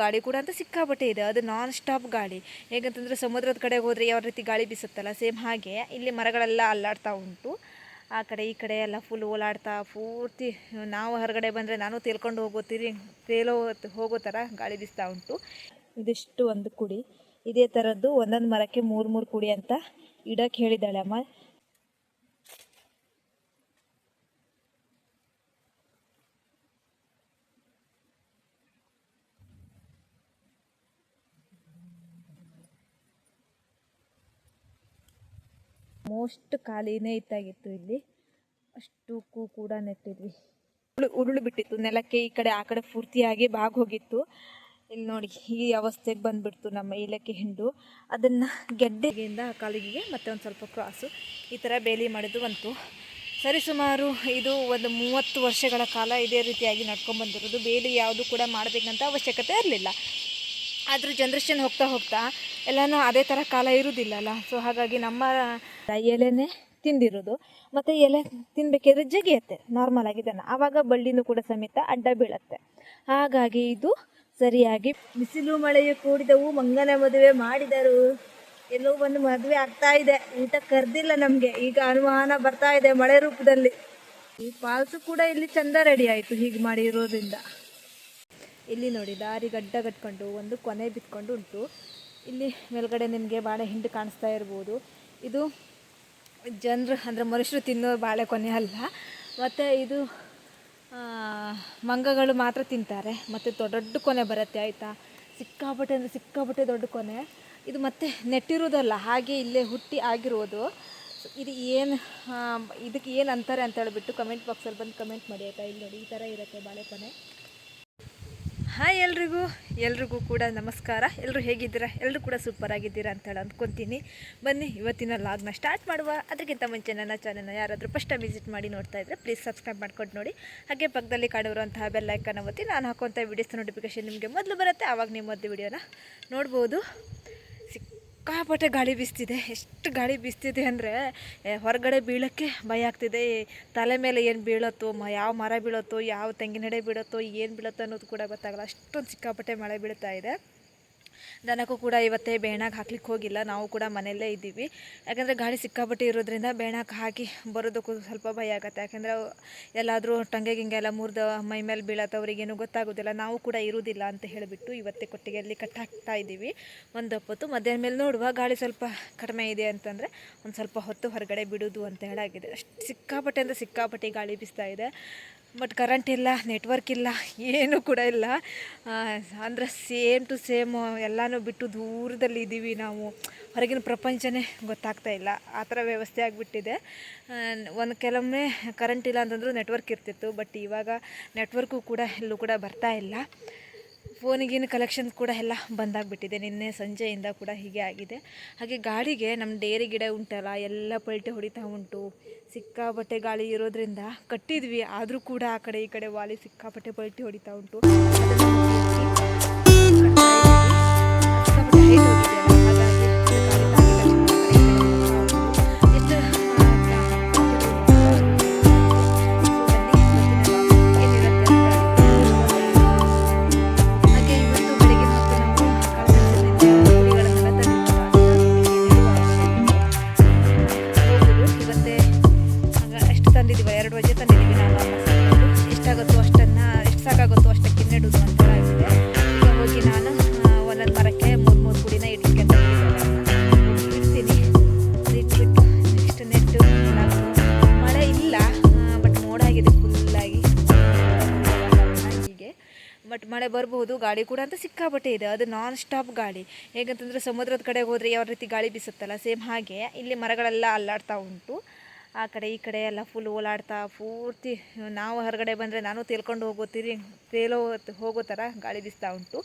ಗಾಳಿ ಕೂಡ ಅಂತ ಸಿಕ್ಕಾಪಟ್ಟೆ ಇದೆ. ಅದು ನಾನ್ ಸ್ಟಾಪ್ ಗಾಳಿ ಹೇಗಂತಂದರೆ ಸಮುದ್ರದ ಕಡೆ ಹೋದರೆ ಯಾವ ರೀತಿ ಗಾಳಿ ಬೀಸುತ್ತಲ್ಲ ಸೇಮ್ ಹಾಗೆ. ಇಲ್ಲಿ ಮರಗಳೆಲ್ಲ ಅಲ್ಲಾಡ್ತಾ ಉಂಟು. ಆ ಕಡೆ ಈ ಕಡೆ ಎಲ್ಲ ಫುಲ್ ಓಲಾಡ್ತಾ, ಪೂರ್ತಿ ನಾವು ಹೊರಗಡೆ ಬಂದರೆ ನಾನು ತೇಲ್ಕೊಂಡು ಹೋಗೋ ತಿರಿ, ತೇಲೋ ಹೋಗೋ ಥರ ಗಾಳಿ ಬೀಸ್ತಾ ಉಂಟು. ಇದಿಷ್ಟು ಒಂದು ಕುಡಿ. ಇದೇ ಥರದ್ದು ಒಂದೊಂದು ಮರಕ್ಕೆ ಮೂರು ಮೂರು ಕುಡಿ ಅಂತ ಇಡಕ್ಕೆ ಹೇಳಿದ್ದಾಳೆ ಅಮ್ಮ. ಮೋಸ್ಟ್ ಖಾಲಿನೇ ಇತ್ತಾಗಿತ್ತು ಇಲ್ಲಿ. ಅಷ್ಟು ಕೂ ಕೂಡ ನೆಟ್ಟಿದ್ವಿ ಉರುಳು ಉರುಳು ಬಿಟ್ಟಿತ್ತು. ನೆಲಕ್ಕೆ ಈ ಕಡೆ, ಆ ಕಡೆ ಪೂರ್ತಿಯಾಗಿ ಬಾಗ್ ಹೋಗಿತ್ತು ಇಲ್ಲಿ ನೋಡಿ, ಈ ಅವಸ್ಥೆಗೆ ಬಂದ್ಬಿಡ್ತು ನಮ್ಮ ಏಲಕ್ಕಿ ಹಿಂಡು. ಅದನ್ನು ಗೆಡ್ಡೆಯಿಂದ ಕಾಲಿಗೆ ಮತ್ತೆ ಒಂದು ಸ್ವಲ್ಪ ಕ್ರಾಸು ಈ ಥರ ಬೇಲಿ ಮಾಡಿದ್ದು ಬಂತು. ಸರಿಸುಮಾರು ಇದು ಒಂದು ಮೂವತ್ತು ವರ್ಷಗಳ ಕಾಲ ಇದೇ ರೀತಿಯಾಗಿ ನಡ್ಕೊಂಡ್ಬಂದಿರೋದು ಬೇಲಿ ಯಾವುದು ಕೂಡ ಮಾಡಬೇಕಂತ ಅವಶ್ಯಕತೆ ಇರಲಿಲ್ಲ. ಆದರೂ ಜನ್ರೇಷನ್ ಹೋಗ್ತಾ ಹೋಗ್ತಾ ಎಲ್ಲನೂ ಅದೇ ಥರ ಕಾಲ ಇರುವುದಿಲ್ಲಲ್ಲ ಸೊ ಹಾಗಾಗಿ ನಮ್ಮ ಎಲೆನೇ ತಿಂದಿರೋದು. ಮತ್ತು ಎಲೆ ತಿನ್ಬೇಕಿದ್ರೆ ಜಗಿಯತ್ತೆ ನಾರ್ಮಲ್ ಆಗಿದ್ದಾನೆ ಆವಾಗ ಬಳ್ಳಿನೂ ಕೂಡ ಸಮೇತ ಅಡ್ಡ ಬೀಳತ್ತೆ. ಹಾಗಾಗಿ ಇದು ಸರಿಯಾಗಿ ಬಿಸಿಲು ಮಳೆಯು ಕೂಡಿದವು, ಮಂಗನ ಮದುವೆ ಮಾಡಿದರು. ಎಲ್ಲೋ ಒಂದು ಮದುವೆ ಆಗ್ತಾ ಇದೆ. ಊಟ ಕರೆದಿಲ್ಲ ನಮಗೆ. ಈಗ ಅನುಮಾನ ಬರ್ತಾ ಇದೆ ಮಳೆ ರೂಪದಲ್ಲಿ. ಈ ಪಾಲ್ಸು ಕೂಡ ಇಲ್ಲಿ ಚಂದ ರೆಡಿ ಆಯ್ತು ಹೀಗೆ ಮಾಡಿರೋದ್ರಿಂದ. ಇಲ್ಲಿ ನೋಡಿ, ದಾರಿ ಗಡ್ಡ ಕಟ್ಕೊಂಡು ಒಂದು ಕೊನೆ ಬಿತ್ಕೊಂಡು ಉಂಟು. ಇಲ್ಲಿ ಮೇಲ್ಗಡೆ ನಿಮಗೆ ಬಾಳೆ ಹಿಂಡು ಕಾಣಿಸ್ತಾ ಇರ್ಬೋದು. ಇದು ಜನರು ಅಂದರೆ ಮನುಷ್ಯರು ತಿನ್ನೋ ಬಾಳೆ ಕೊನೆ ಅಲ್ಲ. ಮತ್ತು ಇದು ಮಂಗಗಳು ಮಾತ್ರ ತಿಂತಾರೆ. ಮತ್ತು ದೊಡ್ಡ ಕೊನೆ ಬರುತ್ತೆ, ಆಯಿತಾ? ಸಿಕ್ಕಾಪಟ್ಟೆ ಅಂದರೆ ಸಿಕ್ಕಾಪಟ್ಟೆ ದೊಡ್ಡ ಕೊನೆ. ಇದು ಮತ್ತೆ ನೆಟ್ಟಿರೋದಲ್ಲ ಹಾಗೆ ಇಲ್ಲೇ ಹುಟ್ಟಿ ಆಗಿರೋದು. ಇದು ಏನು ಇದಕ್ಕೆ ಏನು ಅಂತಾರೆ ಅಂತ ಹೇಳಿಬಿಟ್ಟು ಕಮೆಂಟ್ ಬಾಕ್ಸಲ್ಲಿ ಬಂದು ಕಮೆಂಟ್ ಮಾಡಿ, ಆಯಿತಾ? ಇಲ್ಲಿ ನೋಡಿ, ಈ ಥರ ಇರುತ್ತೆ ಬಾಳೆಕೊನೆ ಹಾಯ್ ಎಲ್ರಿಗೂ. ಎಲ್ರಿಗೂ ಕೂಡ ನಮಸ್ಕಾರ. ಎಲ್ಲರೂ ಹೇಗಿದ್ದೀರಾ? ಎಲ್ಲರೂ ಕೂಡ ಸೂಪರ್ ಆಗಿದ್ದೀರಾ ಅಂತ ಹೇಳಿ ಅಂದ್ಕೊತೀನಿ. ಬನ್ನಿ, ಇವತ್ತಿನ ಲಾಗ್ನ ಸ್ಟಾರ್ಟ್ ಮಾಡುವ. ಅದಕ್ಕಿಂತ ಮುಂಚೆ ನನ್ನ ಚಾನಲ್ನ ಯಾರಾದರೂ ಫಸ್ಟ್ ಟೈಮ್ ವಿಸಿಟ್ ಮಾಡಿ ನೋಡ್ತಾ ಇದ್ದರೆ ಪ್ಲೀಸ್ ಸಬ್ಸ್ಕ್ರೈಬ್ ಮಾಡ್ಕೊಂಡು ನೋಡಿ. ಹಾಗೆ ಪಕ್ಕದಲ್ಲಿ ಕಾಣಿರುವಂತಹ ಬೆಲ್ಲೈಕನ್ ಒತ್ತಿ ನಾನು ಹಾಕುವಂಥ ವೀಡಿಯೋಸ್ ನೋಟಿಫಿಕೇಷನ್ ನಿಮಗೆ ಮೊದಲು ಬರುತ್ತೆ. ಆವಾಗ ನೀವು ಮೊದಲು ವಿಡಿಯೋನ ನೋಡ್ಬೋದು. ಸಿಕ್ಕಾಪಟ್ಟೆ ಗಾಳಿ ಬೀಸ್ತಿದೆ. ಎಷ್ಟು ಗಾಳಿ ಬೀಸ್ತಿದೆ ಅಂದರೆ ಹೊರಗಡೆ ಬೀಳೋಕ್ಕೆ ಭಯ ಆಗ್ತಿದೆ. ತಲೆ ಮೇಲೆ ಏನು ಬೀಳತ್ತೋ, ಮ, ಯಾವ ಮರ ಬೀಳತ್ತೋ, ಯಾವ ತೆಂಗಿನ ಹಡೆ ಬೀಳತ್ತೋ, ಏನು ಬೀಳತ್ತೋ ಅನ್ನೋದು ಕೂಡ ಗೊತ್ತಾಗಲ್ಲ. ಅಷ್ಟೊಂದು ಸಿಕ್ಕಾಪಟ್ಟೆ ಮಳೆ ಬೀಳ್ತಾ ಇದೆ. ದನಕ್ಕೂ ಕೂಡ ಇವತ್ತೇ ಬೇಣಾಕ್ ಹಾಕ್ಲಿಕ್ಕೆ ಹೋಗಿಲ್ಲ. ನಾವು ಕೂಡ ಮನೆಯಲ್ಲೇ ಇದ್ದೀವಿ. ಯಾಕಂದರೆ ಗಾಳಿ ಸಿಕ್ಕಾಪಟ್ಟೆ ಇರೋದ್ರಿಂದ ಬೇಣಾಕ್ ಹಾಕಿ ಬರೋದಕ್ಕೂ ಸ್ವಲ್ಪ ಭಯ ಆಗುತ್ತೆ. ಯಾಕಂದರೆ ಎಲ್ಲಾದರೂ ಟಂಗೆ ಗಿಂಗೆ ಎಲ್ಲ ಮುರಿದ ಮೈ ಮೇಲೆ ಬೀಳತ್ತೆ ಅವರಿಗೇನು ಗೊತ್ತಾಗೋದಿಲ್ಲ. ನಾವು ಕೂಡ ಇರುವುದಿಲ್ಲ ಅಂತ ಹೇಳಿಬಿಟ್ಟು ಇವತ್ತೇ ಕೊಟ್ಟಿಗೆಯಲ್ಲಿ ಕಟ್ಟಾಕ್ತಾ ಇದ್ದೀವಿ. ಒಂದು ಹೊತ್ತು. ಮಧ್ಯಾಹ್ನ ಮೇಲೆ ನೋಡುವ. ಗಾಳಿ ಸ್ವಲ್ಪ ಕಡಿಮೆ ಇದೆ ಅಂತಂದರೆ ಒಂದು ಸ್ವಲ್ಪ ಹೊತ್ತು ಹೊರಗಡೆ ಬಿಡೋದು ಅಂತ ಹೇಳಾಗಿದೆ. ಅಷ್ಟು ಸಿಕ್ಕಾಪಟ್ಟೆ ಅಂದರೆ ಸಿಕ್ಕಾಪಟ್ಟೆ ಗಾಳಿ ಬೀಸ್ತಾ ಇದೆ. ಬಟ್ ಕರೆಂಟ್ ಇಲ್ಲ ನೆಟ್ವರ್ಕ್ ಇಲ್ಲ, ಏನೂ ಕೂಡ ಇಲ್ಲ. ಅಂದರೆ ಸೇಮ್ ಟು ಸೇಮ್ ಎಲ್ಲನೂ ಬಿಟ್ಟು ದೂರದಲ್ಲಿ ಇದ್ದೀವಿ ನಾವು. ಹೊರಗಿನ ಪ್ರಪಂಚನೇ ಗೊತ್ತಾಗ್ತಾ ಇಲ್ಲ. ಆ ಥರ ವ್ಯವಸ್ಥೆ ಆಗಿಬಿಟ್ಟಿದೆ. ಒಂದು ಕೆಲವೊಮ್ಮೆ ಕರೆಂಟ್ ಇಲ್ಲ ಅಂತಂದರೂ ನೆಟ್ವರ್ಕ್ ಇರ್ತಿತ್ತು ಬಟ್ ಇವಾಗ ನೆಟ್ವರ್ಕು ಕೂಡ ಎಲ್ಲೂ ಕೂಡ ಬರ್ತಾ ಇಲ್ಲ. ಫೋನಿಗಿನ ಕಲೆಕ್ಷನ್ ಕೂಡ ಎಲ್ಲ ಬಂದಾಗ್ಬಿಟ್ಟಿದೆ. ನಿನ್ನೆ ಸಂಜೆಯಿಂದ ಕೂಡ ಹೀಗೆ ಆಗಿದೆ. ಹಾಗೆ ಗಾಳಿಗೆ ನಮ್ಮ ಡೇರಿ ಗಿಡ ಉಂಟಲ್ಲ, ಎಲ್ಲ ಪಲ್ಟೆ ಹೊಡಿತಾ ಉಂಟು. ಸಿಕ್ಕಾಪಟ್ಟೆ ಗಾಳಿ ಇರೋದ್ರಿಂದ ಕಟ್ಟಿದ್ವಿ. ಆದರೂ ಕೂಡ ಆ ಕಡೆ ಈ ಕಡೆ ವಾಲಿ ಸಿಕ್ಕಾಪಟ್ಟೆ ಪಲ್ಟಿ ಹೊಡಿತಾ ಉಂಟು. ಬರಬಹುದು ಗಾಳಿ ಕೂಡ ಅಂತ ಸಿಕ್ಕಾಪಟ್ಟೆ ಇದೆ. ಅದು ನಾನ್ ಸ್ಟಾಪ್ ಗಾಳಿ ಹೇಗಂತಂದರೆ ಸಮುದ್ರದ ಕಡೆ ಹೋದರೆ ಯಾವ ರೀತಿ ಗಾಳಿ ಬೀಸುತ್ತಲ್ಲ ಸೇಮ್ ಹಾಗೆ ಇಲ್ಲಿ ಮರಗಳೆಲ್ಲ ಅಲ್ಲಾಡ್ತಾ ಉಂಟು. ಆ ಕಡೆ ಈ ಕಡೆ ಎಲ್ಲ ಫುಲ್ ಓಲಾಡ್ತಾ, ಪೂರ್ತಿ ನಾವು ಹೊರಗಡೆ ಬಂದರೆ ನಾನು ತೇಲ್ಕೊಂಡು ಹೋಗೋತೀರಿ ತೇಲೋ ಹೋಗೋ ಥರ ಗಾಳಿ ಬೀಸ್ತಾ ಉಂಟು.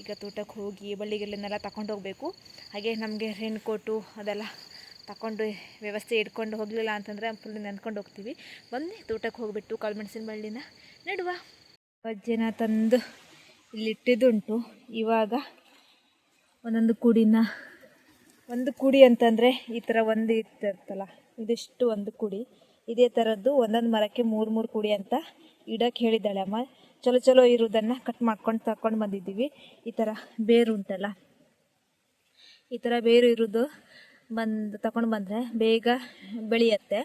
ಈಗ ತೋಟಕ್ಕೆ ಹೋಗಿ ಬಳ್ಳಿಗಳನ್ನೆಲ್ಲ ತಗೊಂಡು ಹೋಗಬೇಕು. ಹಾಗೆ ನಮಗೆ ರೇನ್ ಕೋಟು ಅದೆಲ್ಲ ತಗೊಂಡು ವ್ಯವಸ್ಥೆ ಇಟ್ಕೊಂಡು ಹೋಗಲಿಲ್ಲ ಅಂತಂದರೆ ಫುಲ್ ನೆನ್ಕೊಂಡು ಹೋಗ್ತೀವಿ. ಬನ್ನಿ ತೋಟಕ್ಕೆ ಹೋಗಿಬಿಟ್ಟು ಕಾಳುಮೆಣಸಿನ ಬಳ್ಳಿನ ನೆಡುವ. ಬಜ್ಜೆನ ತಂದು ಇಲ್ಲಿಟ್ಟಿದ್ದುಂಟು ಇವಾಗ ಒಂದೊಂದು ಕುಡಿನ, ಒಂದು ಕುಡಿ ಅಂತಂದರೆ ಈ ಥರ ಒಂದು ಇರ್ತಲ್ಲ ಇದಿಷ್ಟು ಒಂದು ಕುಡಿ. ಇದೇ ಥರದ್ದು ಒಂದೊಂದು ಮರಕ್ಕೆ ಮೂರು ಮೂರು ಕುಡಿ ಅಂತ ಇಡಕ್ಕೆ ಹೇಳಿದ್ದಾಳೆ ಅಮ್ಮ. ಚಲೋ ಚಲೋ ಇರೋದನ್ನು ಕಟ್ ಮಾಡ್ಕೊಂಡು ತಗೊಂಡು ಬಂದಿದ್ದೀವಿ. ಈ ಥರ ಬೇರು ಉಂಟಲ್ಲ ಈ ಥರ ಬೇರು ಇರೋದು ಬಂದು ತಗೊಂಡು ಬಂದರೆ ಬೇಗ ಬೆಳೆಯುತ್ತೆ.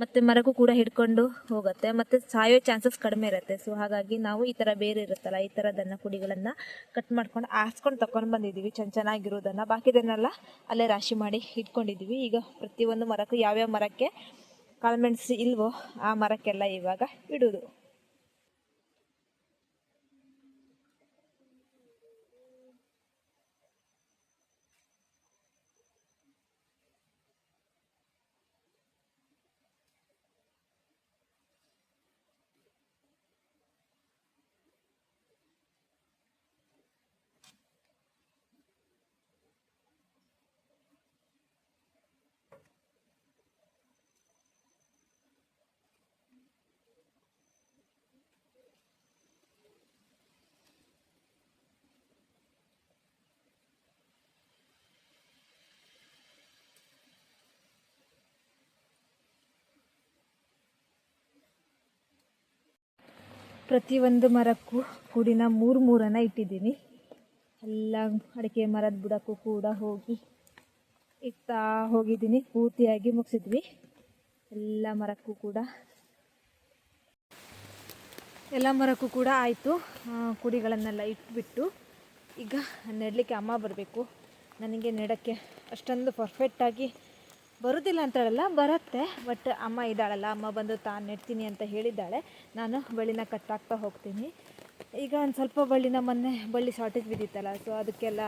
ಮತ್ತು ಮರಕ್ಕೂ ಕೂಡ ಹಿಡ್ಕೊಂಡು ಹೋಗುತ್ತೆ. ಮತ್ತು ಸಾಯೋ ಚಾನ್ಸಸ್ ಕಡಿಮೆ ಇರುತ್ತೆ. ಸೊ ಹಾಗಾಗಿ ನಾವು ಈ ಥರ ಬೇರೆ ಇರುತ್ತಲ್ಲ, ಈ ತರ ದನ್ನ ಕುಡಿಗಳನ್ನ ಕಟ್ ಮಾಡ್ಕೊಂಡು ಆರಿಸ್ಕೊಂಡು ತಗೊಂಡು ಬಂದಿದ್ದೀವಿ ಚೆನ್ನ ಚೆನ್ನಾಗಿರೋದನ್ನು ಬಾಕಿದನ್ನೆಲ್ಲ ಅಲ್ಲೇ ರಾಶಿ ಮಾಡಿ ಇಟ್ಕೊಂಡಿದ್ದೀವಿ ಈಗ ಪ್ರತಿಯೊಂದು ಮರಕ್ಕೂ ಯಾವ್ಯಾವ ಮರಕ್ಕೆ ಕಾಳುಮೆಣಸು ಇಲ್ವೋ ಆ ಮರಕ್ಕೆಲ್ಲ ಇವಾಗ ಇಡೋದು. ಪ್ರತಿಯೊಂದು ಮರಕ್ಕೂ ಕೂಡಿನ ಮೂರು ಮೂರನ್ನು ಇಟ್ಟಿದ್ದೀನಿ. ಎಲ್ಲ ಅಡಿಕೆ ಮರದ ಬುಡಕ್ಕೂ ಕೂಡ ಹೋಗಿ ಇಟ್ಟಾ ಹೋಗಿದ್ದೀನಿ. ಪೂರ್ತಿಯಾಗಿ ಮುಗಿಸಿದ್ವಿ. ಎಲ್ಲ ಮರಕ್ಕೂ ಕೂಡ. ಎಲ್ಲ ಮರಕ್ಕೂ ಕೂಡ ಆಯಿತು. ಕುಡಿಗಳನ್ನೆಲ್ಲ ಇಟ್ಬಿಟ್ಟು ಈಗ ನೆಡಲಿಕ್ಕೆ ಅಮ್ಮ ಬರಬೇಕು. ನನಗೆ ನೆಡೋಕ್ಕೆ ಅಷ್ಟೊಂದು ಪರ್ಫೆಕ್ಟಾಗಿ ಬರೋದಿಲ್ಲ ಅಂತ ಹೇಳಲ್ಲ ಬರುತ್ತೆ. ಬಟ್ ಅಮ್ಮ ಇದ್ದಾಳಲ್ಲ, ಅಮ್ಮ ಬಂದು ತಾನು ನೆಡ್ತೀನಿ ಅಂತ ಹೇಳಿದ್ದಾಳೆ. ನಾನು ಬಳ್ಳಿನ ಕಟ್ಟಾಕ್ತಾ ಹೋಗ್ತೀನಿ. ಈಗ ಒಂದು ಸ್ವಲ್ಪ ಬಳ್ಳಿನ ಮೊನ್ನೆ ಬಳ್ಳಿ ಶಾರ್ಟೇಜ್ ಬಿದ್ದಿತ್ತಲ್ಲ ಸೊ ಅದಕ್ಕೆಲ್ಲ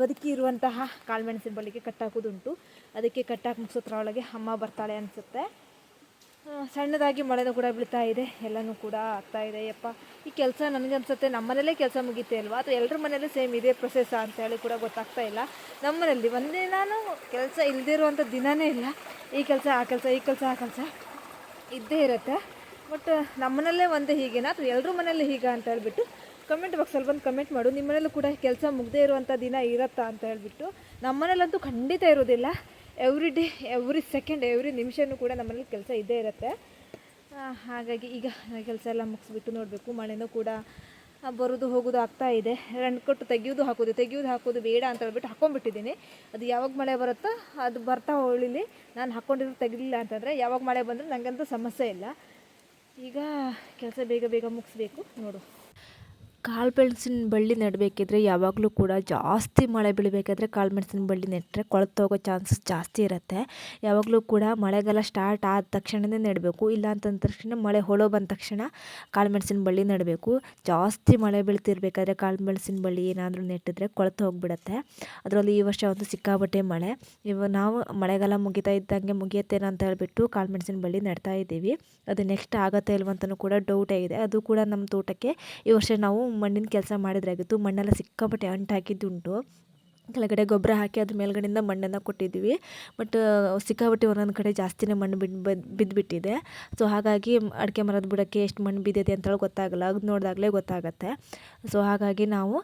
ಬದುಕಿ ಇರುವಂತಹ ಕಾಳುಮೆಣಸಿನ ಬಳ್ಳಿಗೆ ಕಟ್ಟಾಕೋದುಂಟು. ಅದಕ್ಕೆ ಕಟ್ಟಾಕಿ ಮುಗಿಸೋದ್ರೊಳಗೆ ಅಮ್ಮ ಬರ್ತಾಳೆ ಅನಿಸುತ್ತೆ. ಸಣ್ಣದಾಗಿ ಮಳೆನೂ ಕೂಡ ಬೀಳ್ತಾ ಇದೆ, ಎಲ್ಲನೂ ಕೂಡ ಆಗ್ತಾ ಇದೆ. ಯಪ್ಪ, ಈ ಕೆಲಸ ನನಗೆ ನನಗನ್ಸುತ್ತೆ ನಮ್ಮನೇಲೇ ಕೆಲಸ ಮುಗೀತೆ ಅಲ್ವಾ? ಅಥವಾ ಎಲ್ಲರ ಮನೇಲೂ ಸೇಮ್ ಇದೇ ಪ್ರೊಸೆಸ್ ಅಂತ ಹೇಳಿ ಕೂಡ ಗೊತ್ತಾಗ್ತಾ ಇಲ್ಲ. ನಮ್ಮನೇಲಿ ಒಂದೇ ನಾನು ಕೆಲಸ ಇಲ್ಲದೇ ಇರುವಂಥ ದಿನವೇ ಇಲ್ಲ. ಈ ಕೆಲಸ, ಆ ಕೆಲಸ, ಈ ಕೆಲಸ, ಆ ಕೆಲಸ ಇದ್ದೇ ಇರುತ್ತೆ. ಬಟ್, ನಮ್ಮನಲ್ಲೇ ಒಂದೇ ಹೀಗೇನಾ? ಅಥವಾ ಎಲ್ಲರ ಮನೇಲಿ ಹೀಗೆ ಅಂತ ಹೇಳ್ಬಿಟ್ಟು ಕಮೆಂಟ್ ಬಾಕ್ಸಲ್ಲಿ ಬಂದು ಕಮೆಂಟ್ ಮಾಡು. ನಿಮ್ಮನೇಲೂ ಕೂಡ ಕೆಲಸ ಮುಗದೇ ಇರುವಂಥ ದಿನ ಇರುತ್ತಾ ಅಂತ ಹೇಳ್ಬಿಟ್ಟು ನಮ್ಮನೇಲಂತೂ ಖಂಡಿತ ಇರೋದಿಲ್ಲ. Every day every second every ನಿಮಿಷನೂ ಕೂಡ ನಮ್ಮಲ್ಲಿ ಕೆಲಸ ಇದ್ದೇ ಇರುತ್ತೆ. ಹಾಗಾಗಿ ಈಗ ಕೆಲಸ ಎಲ್ಲ ಮುಗಿಸ್ಬಿಟ್ಟು ನೋಡಬೇಕು. ಮಳೆನೂ ಕೂಡ ಬರೋದು ಹೋಗೋದು ಆಗ್ತಾ ಇದೆ. ರಣ್ ಕೊಟ್ಟು ತೆಗಿಯೋದು ಹಾಕೋದು ತೆಗಿಯೋದು ಹಾಕೋದು ಬೇಡ ಅಂತ ಹೇಳ್ಬಿಟ್ಟು ಹಾಕೊಂಡ್ಬಿಟ್ಟಿದ್ದೀನಿ. ಅದು ಯಾವಾಗ ಮಳೆ ಬರುತ್ತೋ ಅದು ಬರ್ತಾ ಹೊಳಿಲಿ ನಾನು ಹಾಕ್ಕೊಂಡಿರೋದು ತೆಗಿಲಿಲ್ಲ ಅಂತಂದರೆ ಯಾವಾಗ ಮಳೆ ಬಂದರೆ ನನಗಂತೂ ಸಮಸ್ಯೆ ಇಲ್ಲ. ಈಗ ಕೆಲಸ ಬೇಗ ಬೇಗ ಮುಗಿಸ್ಬೇಕು. ನೋಡು. ಕಾಳು ಮೆಣಸಿನ ಬಳ್ಳಿ ನೆಡಬೇಕಿದ್ರೆ ಯಾವಾಗಲೂ ಕೂಡ ಜಾಸ್ತಿ ಮಳೆ ಬೀಳಬೇಕಾದ್ರೆ ಕಾಳು ಮೆಣಸಿನ ಬಳ್ಳಿ ನೆಟ್ಟರೆ ಕೊಳೆತು ಹೋಗೋ ಚಾನ್ಸಸ್ ಜಾಸ್ತಿ ಇರುತ್ತೆ. ಯಾವಾಗಲೂ ಕೂಡ ಮಳೆಗಾಲ ಸ್ಟಾರ್ಟ್ ಆದ ತಕ್ಷಣವೇ ನೆಡಬೇಕು. ಇಲ್ಲ ಅಂತಂದ ತಕ್ಷಣ ಮಳೆ ಹೊಳೋ ಬಂದ ತಕ್ಷಣ ಕಾಳು ಮೆಣಸಿನ ಬಳ್ಳಿ ನೆಡಬೇಕು. ಜಾಸ್ತಿ ಮಳೆ ಬೀಳ್ತಿರ್ಬೇಕಾದ್ರೆ ಕಾಳು ಮೆಣಸಿನ ಬಳ್ಳಿ ಏನಾದರೂ ನೆಟ್ಟಿದ್ರೆ ಕೊಳೆತು ಹೋಗ್ಬಿಡುತ್ತೆ. ಅದರಲ್ಲಿ ಈ ವರ್ಷ ಒಂದು ಸಿಕ್ಕಾಬಟ್ಟೆ ಮಳೆ. ಇವಾಗ ನಾವು ಮಳೆಗಾಲ ಮುಗಿತಾ ಇದ್ದಂಗೆ ಮುಗಿಯುತ್ತೇನೋ ಅಂತ ಹೇಳಿಬಿಟ್ಟು ಕಾಳು ಮೆಣಸಿನ ಬಳ್ಳಿ ನೆಡ್ತಾ ಇದ್ದೀವಿ. ಅದು ನೆಕ್ಸ್ಟ್ ಆಗತ್ತೆ ಇಲ್ವಂತನೂ ಕೂಡ ಡೌಟೇ ಇದೆ ಅದು ಕೂಡ ನಮ್ಮ ತೋಟಕ್ಕೆ ಈ ವರ್ಷ ನಾವು ಮಣ್ಣಿನ ಕೆಲಸ ಮಾಡಿದ್ರಾಗಿತ್ತು ಮಣ್ಣೆಲ್ಲ ಸಿಕ್ಕಾಪಟ್ಟೆ ಅಂಟು ಹಾಕಿದ್ದುಂಟು. ಕೆಳಗಡೆ ಗೊಬ್ಬರ ಹಾಕಿ ಅದ್ರ ಮೇಲ್ಗಡೆಯಿಂದ ಮಣ್ಣನ್ನು ಕೊಟ್ಟಿದ್ವಿ. ಬಟ್, ಸಿಕ್ಕಾಪಟ್ಟೆ ಒಂದೊಂದು ಕಡೆ ಜಾಸ್ತಿನೇ ಮಣ್ಣು ಬಿದ್ದು ಬಿದ್ದುಬಿಟ್ಟಿದೆ ಸೊ, ಹಾಗಾಗಿ ಅಡಿಕೆ ಮರದ ಬುಡಕ್ಕೆ ಎಷ್ಟು ಮಣ್ಣು ಬಿದ್ದಿದೆ ಅಂತೇಳಿ ಗೊತ್ತಾಗಲ್ಲ. ಅದು ನೋಡಿದಾಗಲೇ ಗೊತ್ತಾಗತ್ತೆ. ಸೊ, ಹಾಗಾಗಿ ನಾವು